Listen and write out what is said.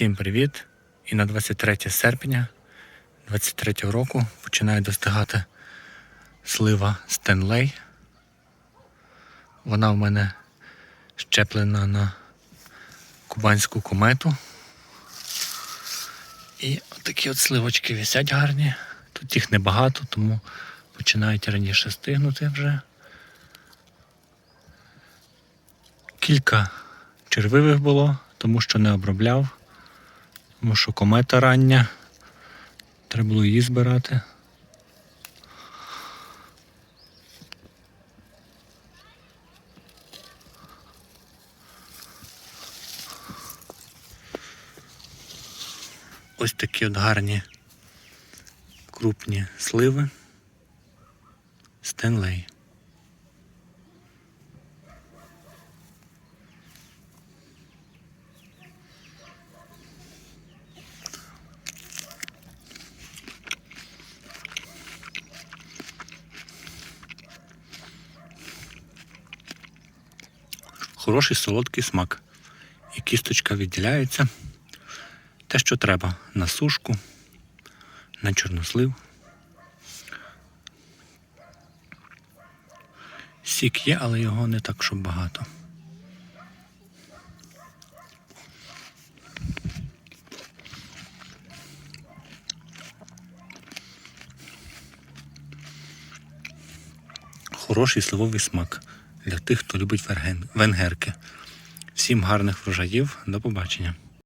Всім привіт! І на 23 серпня 23 року починає достигати слива Стенлей. Вона в мене щеплена на кубанську комету. І такі от сливочки висять гарні. Тут їх небагато, тому починають раніше стигнути вже. Кілька червивих було, тому що не обробляв. Тому що комета рання. Треба було її збирати. Ось такі от гарні крупні сливи. Стенлей. Хороший солодкий смак. І кісточка відділяється. Те, що треба на сушку, на чорнослив. Сік є, але його не так, щоб багато. Хороший сливовий смак для тих, хто любить венгерки. Всім гарних врожаїв. До побачення.